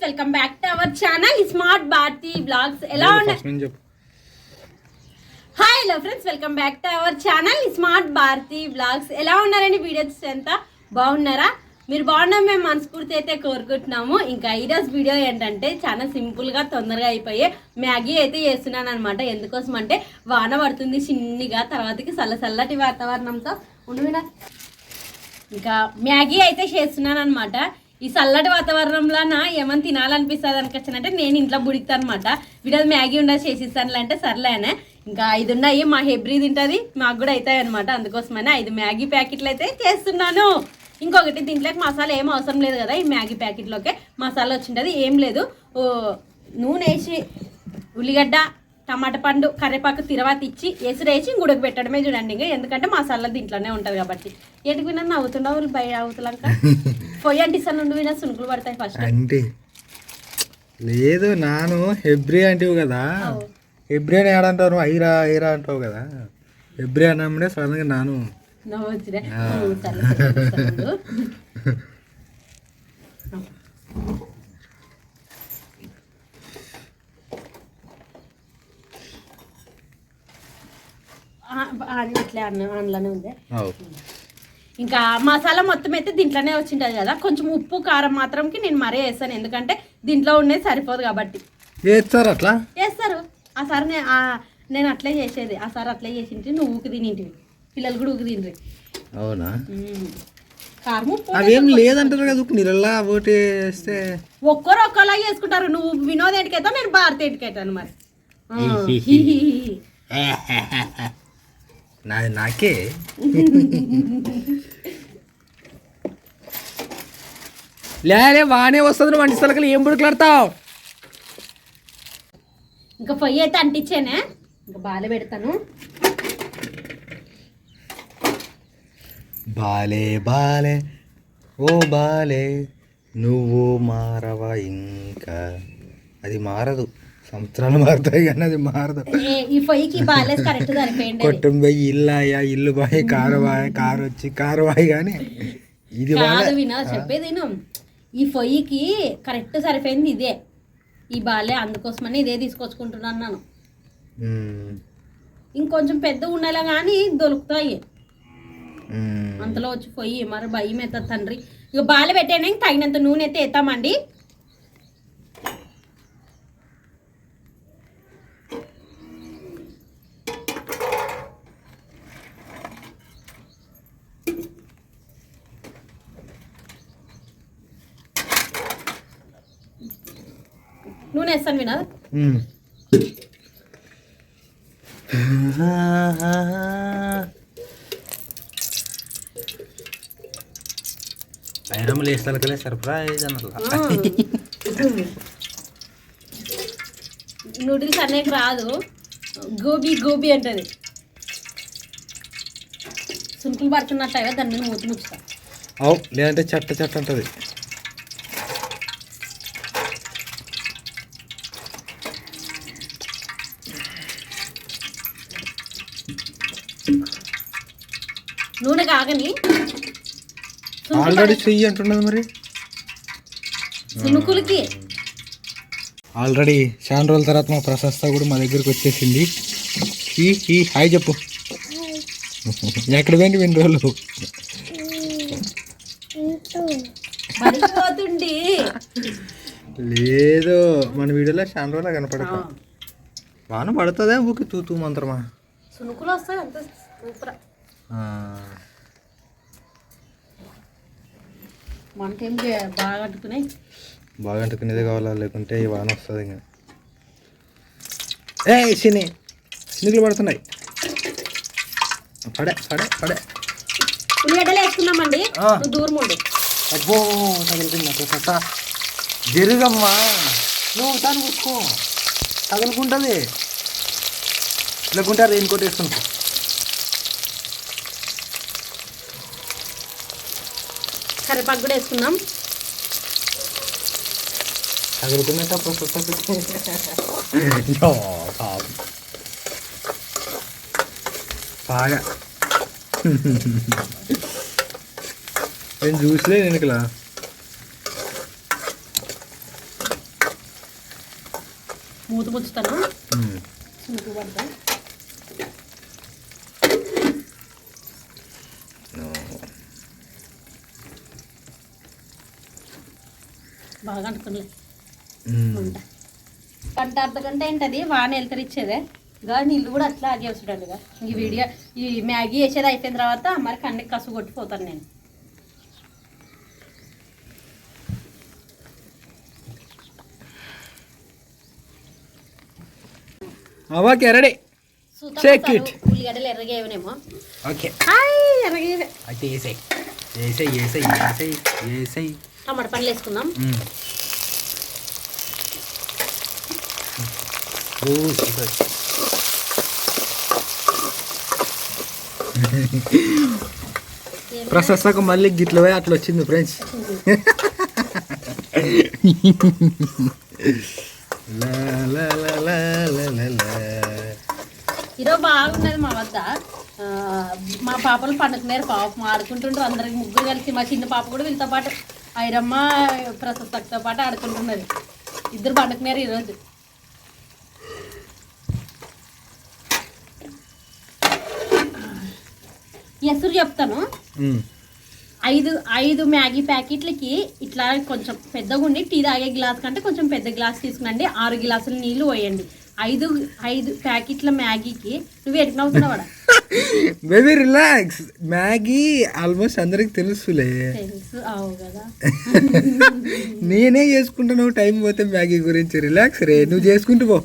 Friends welcome back to our channel. Smart Bharathi blogs ఎలా ఉన్నాయి? Hi hello friends welcome back to our channel. Smart Bharathi blogs ఎలా ఉన్నారండి videos ఎంత బాగున్నారా? మీరు బాగున్నాం మేము మనస్ఫూర్తి అయితే కోరుకుంటున్నాము. ఇంకా ఈరోజు వీడియో ఏంటంటే చాలా సింపుల్గా తొందరగా అయిపోయే మ్యాగీ అయితే చేస్తున్నాను అనమాట ఎందుకోసం అంటే వాన పడుతుంది చిన్నిగా తర్వాతకి చల్ల చల్లటి వాతావరణంతో ఉండు వినా. ఇంకా మ్యాగీ అయితే చేస్తున్నాను అనమాట ఈ చల్లటి వాతావరణంలోన ఏమని తినాలనిపిస్తుంది అనికొచ్చానంటే నేను ఇంట్లో బుడితాను అనమాట వీడియో మ్యాగీ ఉండదు చేసిస్తాను అంటే సర్లేనే. ఇంకా ఐదు ఉన్నాయి మా హెబ్రి తింటుంది మాకు కూడా అవుతాయి అనమాట అందుకోసమనే ఐదు మ్యాగీ ప్యాకెట్లు అయితే చేస్తున్నాను. ఇంకొకటి దీంట్లోకి మసాలా ఏం అవసరం లేదు కదా ఈ మ్యాగీ ప్యాకెట్లోకే. మసాలా వచ్చింటుంది ఏం లేదు. ఓ నూనె వేసి ఉల్లిగడ్డ టమాటా పండు కరివేపాకు తిరవాత ఇచ్చి ఎసురేసి గుడకు పెట్టడమే చూడండి ఇంకా. ఎందుకంటే మసాలా దీంట్లోనే ఉంటుంది కాబట్టి. ఏంటి విన్నా నవ్వుతుండవు బయ అవుతులంక? పొయ్యి అంటిస్తాను నుండి వినా సునుకులు పడతాయి ఫస్ట్ అంటే లేదు నాను హెబ్రి అంటివి కదా. హెబ్రి అని నువ్వు? ఐరా ఐరా అంటావు కదా. హెబ్రి అన్నప్పుడే సడన్గా నాను. నవ్వొచ్చిరే ఆ. సరే, సరే, సరే, ఉండు. ఆ, ఆ, అట్లే అన్న అందులోనే ఉంది. ఇంకా మసాలా మొత్తం అయితే దీంట్లోనే వచ్చింటుంది కదా. కొంచెం ఉప్పు కారం మాత్రంకి నేను మరే వేస్తాను. ఎందుకంటే దీంట్లో ఉండేది సరిపోదు కాబట్టి. చేస్తారు అట్లా? చేస్తారు ఆ సార్ నేను అట్లే చేసేది. ఆ సార్ అట్లే చేసింటి నువ్వు ఊకి తినింటివి. పిల్లలు కూడా ఊకి తిండ్రి అవునా? కారం ఉప్పు అవేం లేదంటారు కదా ఉప్పు నీళ్ళల్లా ఒకటి వేస్తే? ఒక్కరు ఒక్కలా చేసుకుంటారు. నువ్వు వినోద్ ఎటుకైతావు నేను భారత ఎటుకైతాను మరి. నాది నాకే లేరే బాగానే వస్తుంది వంటి స్థలకలు ఏం బుడుకులాడతావు ఇంకా పొయ్యి అయితే అంటించానే. ఇంకా బాగా పెడతాను. బాలే బాలే ఓ బాలే నువ్వు మారవా ఇంకా. అది మారదు. సంవత్సరాలు మారుతాయి కానీ అది మారదు. ఈ పొయ్యికి బాగాలేదు కరెక్ట్ సరిపోయింది. కొట్టం పోయి ఇల్లు అయ్యా ఇల్లు బాయ్ కారు బాయ్ కారు వచ్చి కారు బాయ్ కానీ ఇది కాదు వినోద్ చెప్పేది విను. ఈ పొయ్యికి కరెక్ట్ సరిపోయింది ఇదే. ఈ బాలే అందుకోసమని ఇదే తీసుకొచ్చుకుంటున్నాను నేను. ఇంకొంచెం పెద్ద ఉండేలా కానీ దొరుకుతాయి. అంతలో వచ్చి పొయ్యి మరి భయం అవుతుంది తండ్రి. ఇక బాలు పెట్టాను తగినంత నూనె అయితే ఎత్తామండి నూనె వేస్తాను వినోద్ మ్మ్. ఐరమ్మ లేస్తాలకలే సర్ప్రైజ్ అన్నట్లా నూడిల్స్ అనేక రాదు. గోబీ గోబీ అంటది. సుంకులు పడుతున్నట్టు దాని మీద మూతి ముచ్చుతా. అవు లేదంటే చెట్ట చెట్ట అంటది నూనె కాగని సునుకులు ఆల్రెడీ చెయ్యి అంటున్నది మరి. ఆల్రెడీ చాలా రోజుల తర్వాత మా ప్రశస్త కూడా మా దగ్గరికి వచ్చేసింది. ఈ ఈ హాయ్ చెప్పు. ఎక్కడ పోయింది ఎన్ని రోజులు? లేదు మన వీడియోలో చాలా రోజులు కనపడక. వాన పడుతుందే ఊకి తూ తూ మంత్రమా? సునుకులు వస్తాయి అంత సూపర్ ఆ, మనకేం బాగా అంటుకున్నాయి బాగా అంటుకునేదే కావాలా? లేకుంటే ఈ వాన వస్తుంది ఇంకా. ఏ సిని. సినికులు పడుతున్నాయి. పడే పడే పడే. ఉల్లిగడ్డలు వేసుకున్నామండి దూరం ఉండు. అబ్బో జరుగమ్మా. నువ్వు దాన్ని కూర్చో తగులుకుంటుంది. లేకుంటే రెయిన్ కోట్ వేసుకుంటా. కరివేపాకు కూడా కొత్త బాగా. నేను చూసలే వెనుకలా మూత ముచ్చుతాను? పడతా బాగా అంటుకుని మ్మ్. వంట గంట అర్ధ గంట ఏంటది వాన వెళ్తరిచ్చేదే. గా నీళ్ళు కూడా అట్లా ఆగి వస్తుండగా ఈ వీడియో ఈ మ్యాగీ వేసేది అయిపోయిన తర్వాత మరి కన్నికి కసు కొట్టిపోతాను నేను. Okay ready. ఉల్లిగడ్డలు ఎర్రగేవనేమో. ఓకే. హాయ్ ఎర్రగేవే. అయితే వేసాయి. వేసాయి వేసాయి వేసాయి వేసాయి. టమాటా పండ్లు వేసుకుందాం ప్రశస్తకు మళ్ళీ గిట్ల పోయి అట్లా వచ్చింది ఫ్రెండ్స్. ఈరోజు బాగున్నది మా వద్ద. మా పాపలు పండుకున్నారు పాపం ఆడుకుంటుంటారు అందరికి ముగ్గురు కలిసి మా చిన్న పాప కూడా వీళ్ళతో పాటు ఐరమ్మ ప్రశస్తతో పాటు ఆడుకుంటున్నది. ఇద్దరు పండుకున్నారు ఈరోజు. ఎసురు చెప్తాను. ఐదు ఐదు మ్యాగీ ప్యాకెట్లకి ఇట్లా కొంచెం పెద్దగా ఉండి టీ తాగే గ్లాస్ కంటే కొంచెం పెద్ద గ్లాస్ తీసుకునండి. ఆరు గ్లాసులు నీళ్ళు పోయండి. ఐదు ఐదు ప్యాకెట్ల మ్యాగీకి నువ్వు ఎట్టుకున్నావుతున్నావాడా బేబీ రిలాక్స్ మ్యాగీ ఆల్మోస్ట్ అందరికి తెలుసులే. నేనే చేసుకుంటాను టైం పోతే మ్యాగీ గురించి. రిలాక్స్ రే నువ్వు చేసుకుంటూ పో.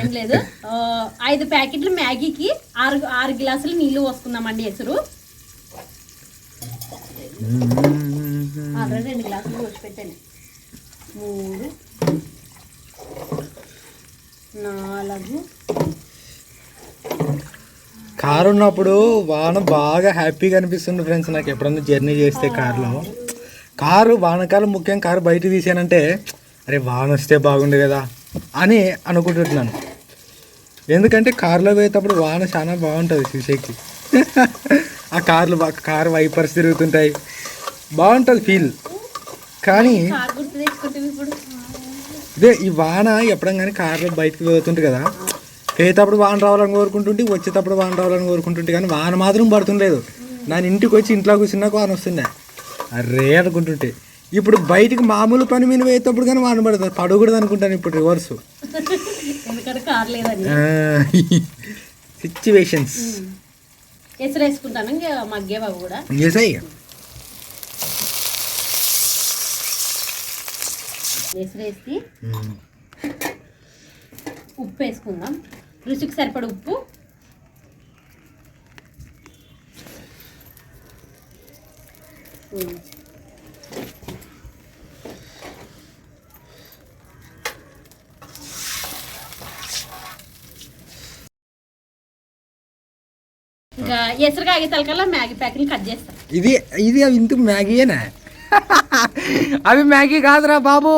ఏం లేదు. ఐదు ప్యాకెట్లు మ్యాగీకి ఆరు ఆరు గ్లాసులు నీళ్ళు పోసుకుందామండి ఎసురు. ఆల్రెడీ రెండు గ్లాసులు పోసి పెట్టాను మూడు. నాలుగు. కారు ఉన్నప్పుడు వాన బాగా హ్యాపీగా అనిపిస్తుంది ఫ్రెండ్స్. నాకు ఎప్పుడన్నా జర్నీ చేస్తే కారులో. కారు వానకాలం ముఖ్యం కారు బయట తీసానంటే అరే వాన వస్తే బాగుండు కదా అని అనుకుంటున్నాను. ఎందుకంటే కారులో పోయేటప్పుడు వాన చాలా బాగుంటుంది చూసేకి. ఆ కార్లు కారు వైపర్స్ తిరుగుతుంటాయి. బాగుంటుంది ఫీల్. కానీ కారు గుర్తు తెచ్చుకుంటే ఇప్పుడు ఇదే ఈ వాన ఎప్పుడం కానీ కార్లో బయటకు పోతుంటే కదా పోయేటప్పుడు వాన రావాలని కోరుకుంటుంటే వచ్చేటప్పుడు వాన రావాలని కోరుకుంటుంటే కానీ వాన మాత్రం పడుతుండలేదు. నేను ఇంటికి వచ్చి ఇంట్లో కూర్చున్నాక వాన వస్తుండే. అరే అనుకుంటుంటే. ఇప్పుడు బయటికి మామూలు పని మీద పోయేటప్పుడు కానీ వాన పడుతుంది. పడకూడదు అనుకుంటాను ఇప్పుడు రివర్స్. సిచ్యువేషన్స్ మగ్గే బాబు కూడా. వేసి ఉప్పు వేసుకుందాం. రుచికి సరిపడ ఉప్పు. ఇంకా ఎసురు కాగితాలకల్లా మ్యాగీ ప్యాకెట్లు కట్ చేస్తాం. ఇది ఇది అవి ఇంత మ్యాగీయేనా? అవి మ్యాగీ కాదురా బాబు.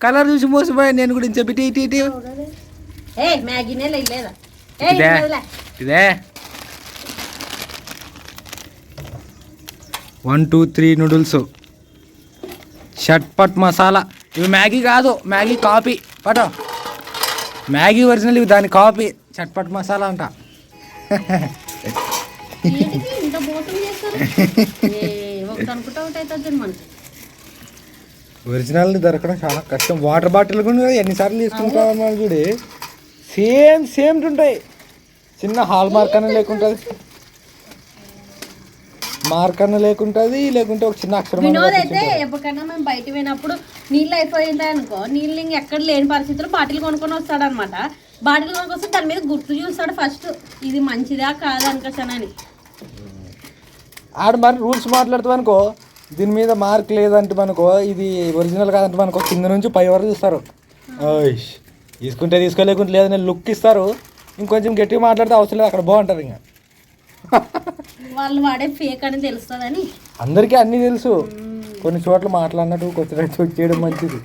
కలర్ చూసి మోసపోయాను నేను కూడా చెప్పి ఇటు ఇటు ఇదే. ఇదే. వన్ టూ త్రీ నూడిల్స్ షట్పట్ మసాలా ఇవి మ్యాగీ కాదు మ్యాగీ కాపీ పటో. మ్యాగీ ఒరిజినల్ ఇవి దాని కాపీ చట్పట్ మసాలా అంట. అనుకుంటా ఒకటి అవుతుంది మనకి ఒరిజినల్ దొరకడం చాలా కష్టం. వాటర్ బాటిల్ కూడా ఎన్నిసార్లు తీసుకుంటాం మనం చూడి. సేమ్ సేమ్ ఉంటాయి. చిన్న హాల్ మార్క్ అన్న లేకుంటుంది. మార్క్ అన్న లేకుంటుంది లేకుంటే ఒక చిన్న అక్షరం వినోద్ అయితే. ఎప్పటికైనా మేము బయట పోయినప్పుడు నీళ్ళు అయిపోయింటాయి అనుకో నీళ్ళు ఇంక ఎక్కడ లేని పరిస్థితుల్లో బాటిల్ కొనుక్కొని వస్తాడు అనమాట బాటిల్ కొనుక్కొస్తే దాని మీద గుర్తు చూస్తాడు ఫస్ట్ ఇది మంచిదా కాదా అనుకోసానని ఆడు మరి రూల్స్ మాట్లాడుతాం అనుకో దీని మీద మార్క్ లేదంటే మనకో ఇది ఒరిజినల్ కాదంటే మనకో కింద నుంచి పై వరకు చూస్తారు. తీసుకుంటే తీసుకోలేకుంటే లేదని లుక్ ఇస్తారు. ఇంకొంచెం గట్టిగా మాట్లాడితే అవసరం లేదు అక్కడ బాగుంటుంది ఇంకా. వాళ్ళు వాడే ఫేక్ అని తెలుస్తుందని. అందరికీ అన్నీ తెలుసు. కొన్ని చోట్ల మాట్లాడినట్టు కొత్త చేయడం మంచిది.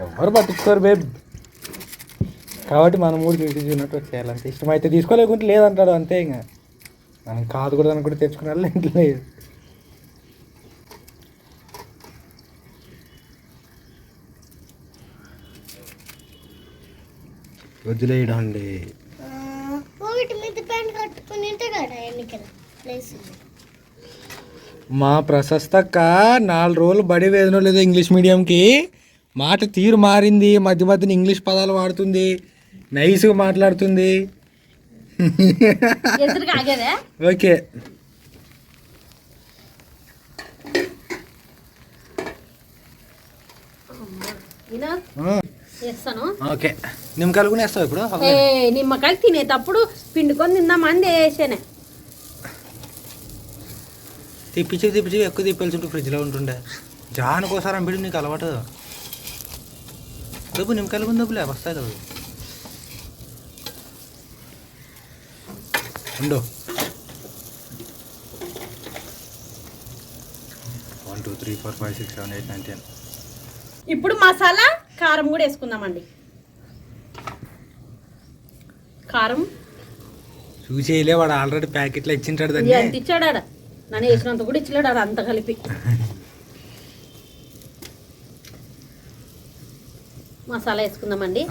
ఎవరు పట్టించుకోరు బేబ్ కాబట్టి మనం ఊరు చూసి చూసినట్టు చేయాలంటే ఇష్టమైతే తీసుకోలేకుంటే లేదంటాడు అంతే ఇంకా. మనం కాదు కూడా అనుకుంటే తెచ్చుకున్నారు ఇంట్లో లేదు. వదిలేయడండి. మా ప్రశస్తక్క నాలుగు రోజులు బడి వేదన లేదు ఇంగ్లీష్ మీడియంకి. మాట తీరు మారింది మధ్య మధ్యన ఇంగ్లీష్ పదాలు వాడుతుంది నైస్గా మాట్లాడుతుంది. ఆగేదే ఓకే. నిమ్మకాయలు కూడా వేస్తావు ఇప్పుడు? నిమ్మకాయలు తినేటప్పుడు పిండుకొని తిందామని వేసానే తిప్పించి తిప్పించి ఎక్కువ తిప్పాల్సి ఫ్రిడ్జ్లో ఉంటుండే. జానుకోసారి అంబిడి నీకు అలవాటు. డబ్బు నిమ్మకాయలు కూడా డబ్బులే వస్తాయి డబ్బు ఉండు. One two three four five six seven eight nine ten ఇప్పుడు మసాలా కారం కూడా వేసుకుందామండి. కారం. చూసేయలే వాడు ఆల్రెడీ ప్యాకెట్లో ఇచ్చింటాడు దాన్ని. ఎంత ఇచ్చాడు ఆడ నన్ను వేసినంత కూడా ఇచ్చలేడు ఆడ అంత కలిపి. మసాలా వేసుకుందామండి.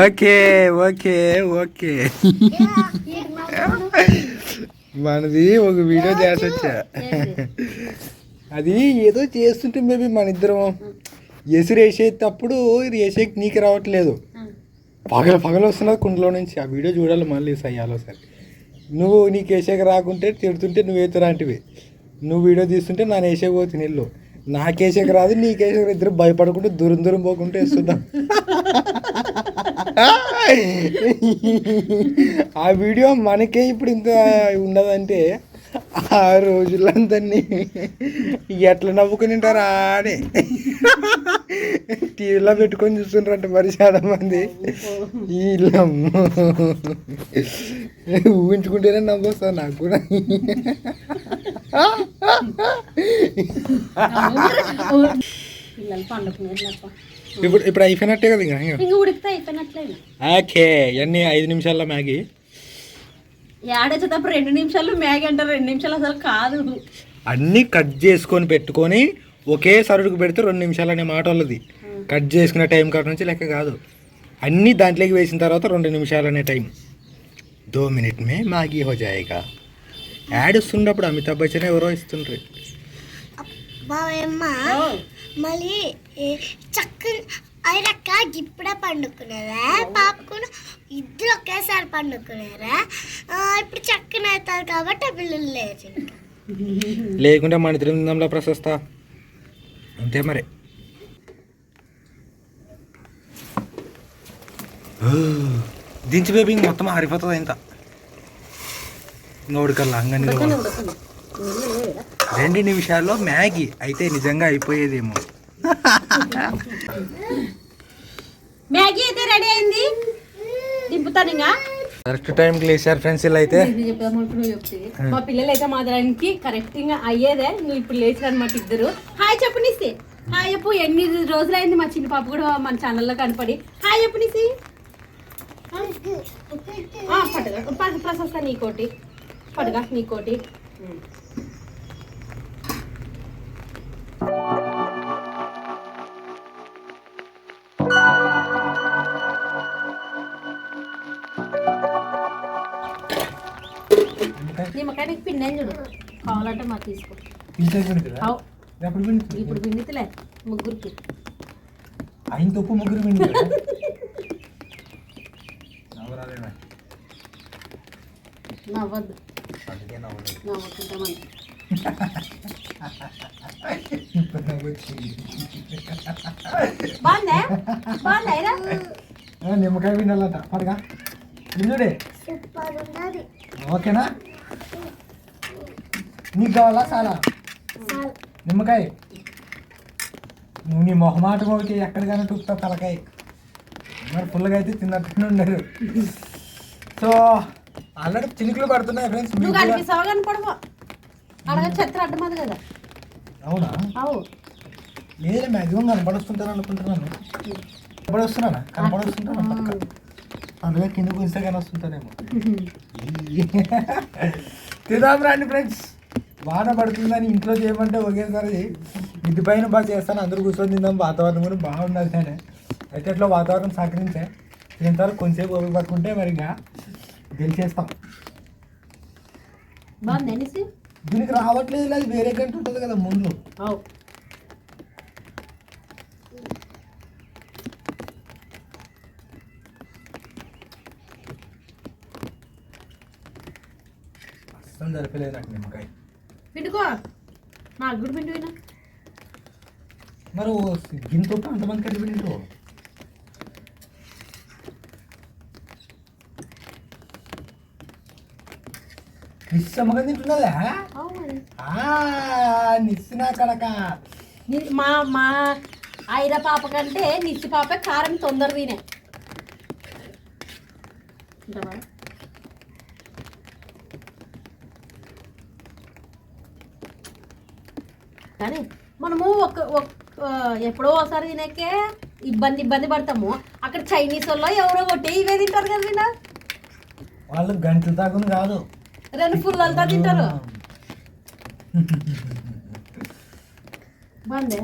ఓకే ఓకే ఓకే మనది ఒక వీడియో చేసొచ్చా? అది ఏదో చేస్తుంటే మేబీ మన ఇద్దరం ఎసురు వేసేటప్పుడు ఇది వేసేకి నీకు రావట్లేదు. పగల పగల వస్తున్నది కుండలో నుంచి. ఆ వీడియో చూడాలి మళ్ళీ సయ్యాలో సరే నువ్వు నీకు వేసేకి రాకుంటే తిడుతుంటే నువ్వు వేతురాంటివి నువ్వు వీడియో తీస్తుంటే నన్ను వేసేకపోతుంది నా కేసీఆర్ రాదు నీ కేసీఆర్ ఇద్దరు భయపడకుండా దూరం దూరం పోకుంటే వేస్తున్నాం. ఆ వీడియో మనకే ఇప్పుడు ఇంత ఉండదంటే ఆ రోజులందరినీ ఎట్లా నవ్వుకుని ఉంటారా అని టీవీలో పెట్టుకొని చూస్తుంటారంట మరి చాలా మంది వీళ్ళమ్మ ఊహించుకుంటేనే నవ్వొస్తా నాకు కూడా. ఇప్పుడు ఇప్పుడు అయిపోయినట్టే కదా ఇంకా ఓకే అన్నీ ఐదు నిమిషాల్లో మ్యాగీ. ఏడొచ్చేటప్పుడు రెండు నిమిషాలు మ్యాగీ అంటారు రెండు నిమిషాలు అసలు కాదు. అన్నీ కట్ చేసుకొని పెట్టుకొని ఒకే సరుడుకు పెడితే రెండు నిమిషాలు అనే మాట వాళ్ళది. కట్ చేసుకునే టైం కాడ నుంచి లెక్క కాదు. అన్నీ దాంట్లోకి వేసిన తర్వాత రెండు నిమిషాలు అనే టైం. దో మినిట్ మే మ్యాగీ హో జాయేగా. యాడ్ వస్తున్నప్పుడు అమితాబ్ బచ్చన్ ఎవరో ఇస్తుండ్రు. బావమ్మ మళ్ళీ చక్కని అయినక్క ఇప్పుడే పండుకున్నారా పాపకును ఇద్దరు ఒకేసారి పండుకున్నారా? ఇప్పుడు చక్కన అవుతారు కాబట్టి పిల్లలు లేరు. లేకుంటే మన తిందాంలో ప్రశస్త. అంతే మరి. దించి బేబీ మొత్తం ఆరిపోతుంది ఇంత నోడికల్లా అంగని రెండు నిమిషాల్లో మ్యాగీ అయితే నిజంగా అయిపోయేదేమో. మ్యాగీ అయితే రెడీ అయింది. దింపుతాను ఇంకా. కరెక్ట్ టైంకి లేచారు ఫ్రెండ్స్ ఇలా అయితే మా పిల్లలు అయితే మాత్రానికి కరెక్ట్గా అయ్యేదే. నువ్వు ఇప్పుడు లేచారు అనమాట ఇద్దరు. హాయ్ చెప్పు నిసి హాయ్ చెప్పు. ఎన్ని రోజులైంది మా చిన్న పాప కూడా మన ఛానల్లో కనపడి. హాయ్ చెప్పు నిసి ఆ, పట్టుగా ప్రశస్త నీకోటి. పడుగా నీకోటి. ఉమ్. నిమ్మకాయ నీకు పిండి చూడు. కావాలంటే మాకు తీసుకో. ఇప్పుడు పిండితలే ముగ్గురికి. ఆయన తప్పు ముగ్గురు పిండి నవ్వద్దు. నవ్వుకుంటామని? నిమ్మకాయ పిండాలంట. పడగా నిన్నుడే సూపర్ ఉన్నది. ఓకేనా? నీకు కావాలా? చాలా. నిమ్మకాయ. నువ్వు నీ మొహమాట మోకి ఎక్కడికైనా టుక్తావు తలకాయ. మరి ఫుల్గా అయితే తిన్నట్టునే ఉండరు సో ఆల్రెడీ చినుకులు పడుతున్నాయి ఫ్రెండ్స్ నువ్వు కనిపిస్తావా కనపడవా అడగ చెత్త అడ్డమది కదా. అవునా? అవు లేదు మ్యాక్సిమం కనపడొస్తుంటాను అనుకుంటున్నాను. కనపడొస్తున్నానా కనపడొస్తుంటాను? అందులో కింద కూస్తే కానీ వస్తుంటానేమో. తిదాం రండి ఫ్రెండ్స్ వాన పడుతుందని ఇంట్లో చేయమంటే ఒకేసారి మిద్ది పైన బాగా చేస్తాను. అందరూ కూర్చొని తిందాం. వాతావరణం కూడా బాగుండాలి కానీ అయితే ఎట్లా వాతావరణం సహకరించే. దీని తర్వాత కొంచెంసేపు ఓపిక పట్టుకుంటే మరి ఇంకా గెలిచేస్తాం. దీనికి రావట్లేదు అది వేరే గంట ఉంటుంది కదా ముందు. అస్సలు సరిపోలేదు నాకు నిమ్మకాయ. పిండుకో. నాకు కూడా పిండి పోయినా. మరి గింత అంతమంది కట్టి పెట్టిండు నిస్సమ్మగా తింటున్నదా నిస్సిన కడక. మా మా ఐర పాప కంటే నిచ్చి పాప కారం తొందర తినే. ఒక ఎప్పుడో ఒకసారి తినకే ఇబ్బంది ఇబ్బంది పడతాము. అక్కడ చైనీస్ వాళ్ళు ఎవరో కొట్టే ఇవే తింటారు కదా వీళ్ళ. వాళ్ళు గంటలు తాగుని కాదు. రెండు ఫుల్ అంతా తింటారు. బాగుందే